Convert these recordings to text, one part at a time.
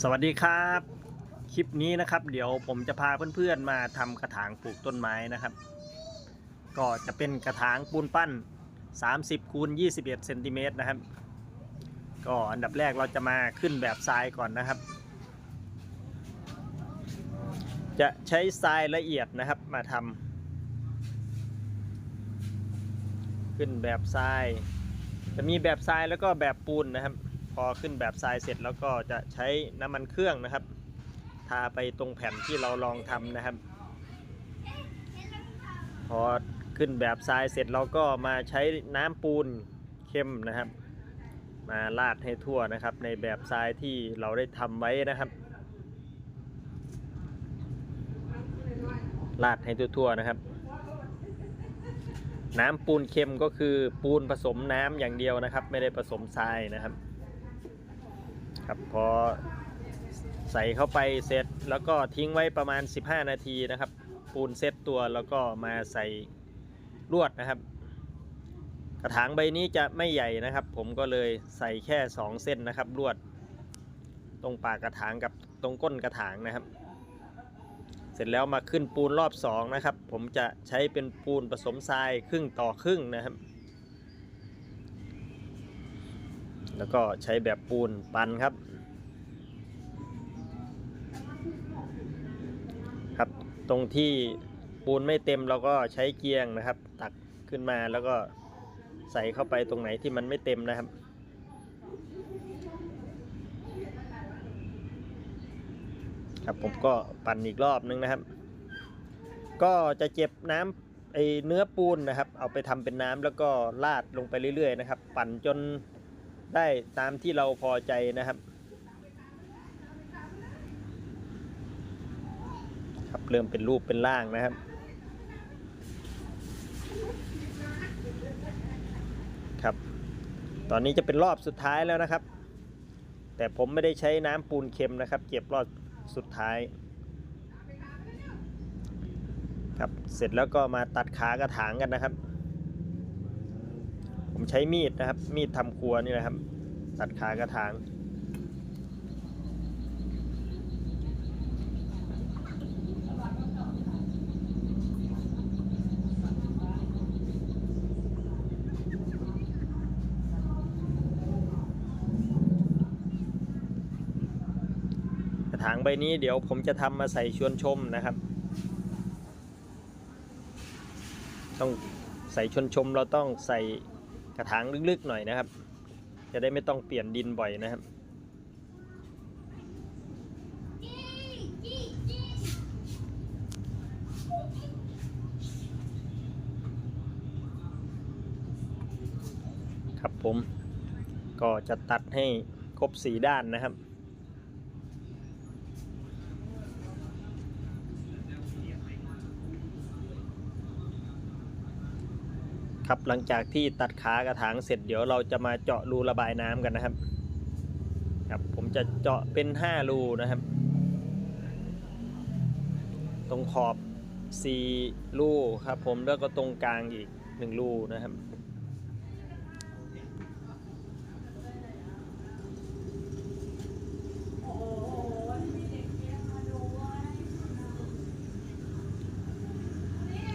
สวัสดีครับ คลิปนี้นะครับ เดี๋ยวผมจะพาเพื่อนๆมาทำกระถางปลูกต้นไม้นะครับ ก็จะเป็นกระถางปูนปั้น 30คูณ21เซนติเมตรนะครับ ก็อันดับแรกเราจะมาขึ้นแบบทรายก่อนนะครับ จะใช้ทรายละเอียดนะครับมาทำขึ้นแบบทราย จะมีแบบทรายแล้วก็แบบปูนนะครับ พอขึ้นแบบทรายเสร็จแล้วก็จะใช้น้ำมันเครื่องนะครับ ทาไปตรงแผ่นที่เราลองทำนะครับ พอขึ้นแบบทรายเสร็จเราก็มาใช้น้ำปูนเข้มนะครับ มาลาดให้ทั่วนะครับ ในแบบทรายที่เราได้ทำไว้นะครับลาดให้ทั่วๆนะครับ น้ำปูนเค็มก็คือปูนผสมน้ำอย่างเดียวนะครับ ไม่ได้ผสมทรายนะครับ ครับพอใส่เข้าไปเสร็จแล้วก็ทิ้งไว้ประมาณ 15 นาทีนะครับ ปูนเซตตัวแล้วก็มาใส่ลวดนะครับ กระถางใบนี้จะไม่ใหญ่นะครับ ผมก็เลยใส่แค่ 2 เส้นนะครับลวด ตรงปากกระถางกับตรงก้นกระถางนะครับ เสร็จแล้วมาขึ้นปูนรอบ2นะครับ ผมจะใช้เป็นปูนผสมทรายครึ่งต่อครึ่งนะครับ แล้วก็ใช้แบบปูนปันครับ ครับตรงที่ปูนไม่เต็มเราก็ใช้เกียงนะครับ ตักขึ้นมาแล้วก็ใส่เข้าไปตรงไหนที่มันไม่เต็มนะครับครับผมก็ปั่นอีกรอบนึงนะครับ ก็จะเจ็บน้ำไอเนื้อปูนนะครับ เอาไปทำเป็นน้ำแล้วก็ลาดลงไปเรื่อยๆนะครับ ปั่นจน ได้ตามที่เราพอใจนะครับครับเริ่มเป็นรูปเป็นร่างนะครับ ครับ ตอนนี้จะเป็นรอบสุดท้ายแล้วนะครับ แต่ผมไม่ได้ใช้น้ำปูนเค็มนะครับ เก็บรอบสุดท้าย ครับเสร็จแล้วก็มาตัดขากระถางกันนะครับ ผมใช้มีดนะครับ มีดทำครัวนี่นะครับ ตัดขากระถางกระถางใบนี้เดี๋ยวผมจะทำมาใส่ชวนชมนะครับ ต้องใส่ชวนชมเราต้องใส่ กระถางลึกๆหน่อยนะครับ จะได้ไม่ต้องเปลี่ยนดินบ่อยนะครับครับผมก็จะตัดให้ครบสีด้านนะครับ ครับ หลังจากที่ตัดขากระถางเสร็จเดี๋ยวเราจะมาเจาะรูระบายน้ำกันนะครับ ครับ ผมจะเจาะเป็น5รูนะครับ ตรงขอบ4รูครับ ผมแล้วก็ตรงกลางอีก1รูนะครับ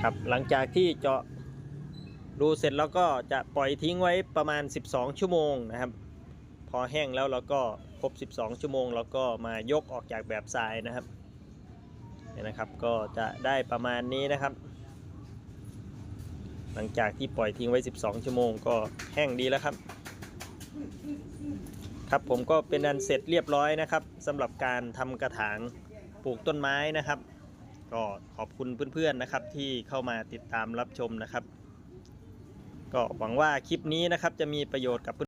ครับหลังจากที่เจาะ รูเสร็จแล้วก็จะปล่อยทิ้งไว้ประมาณ 12 ชั่วโมงนะครับ พอแห้งแล้วเราก็ครบ 12 ชั่วโมงเราก็มายกออกจากแบบทรายนะครับเนี่ยนะครับก็จะได้ประมาณนี้นะครับ หลังจากที่ปล่อยทิ้งไว้ 12 ชั่วโมงก็แห้งดีแล้วครับ ครับผมก็เป็นอันเสร็จเรียบร้อยนะครับสำหรับการทำกระถางปลูกต้นไม้นะครับ ก็ขอบคุณเพื่อนๆนะครับที่เข้ามาติดตามรับชมนะครับ ก็หวังว่าคลิปนี้นะครับจะมีประโยชน์กับ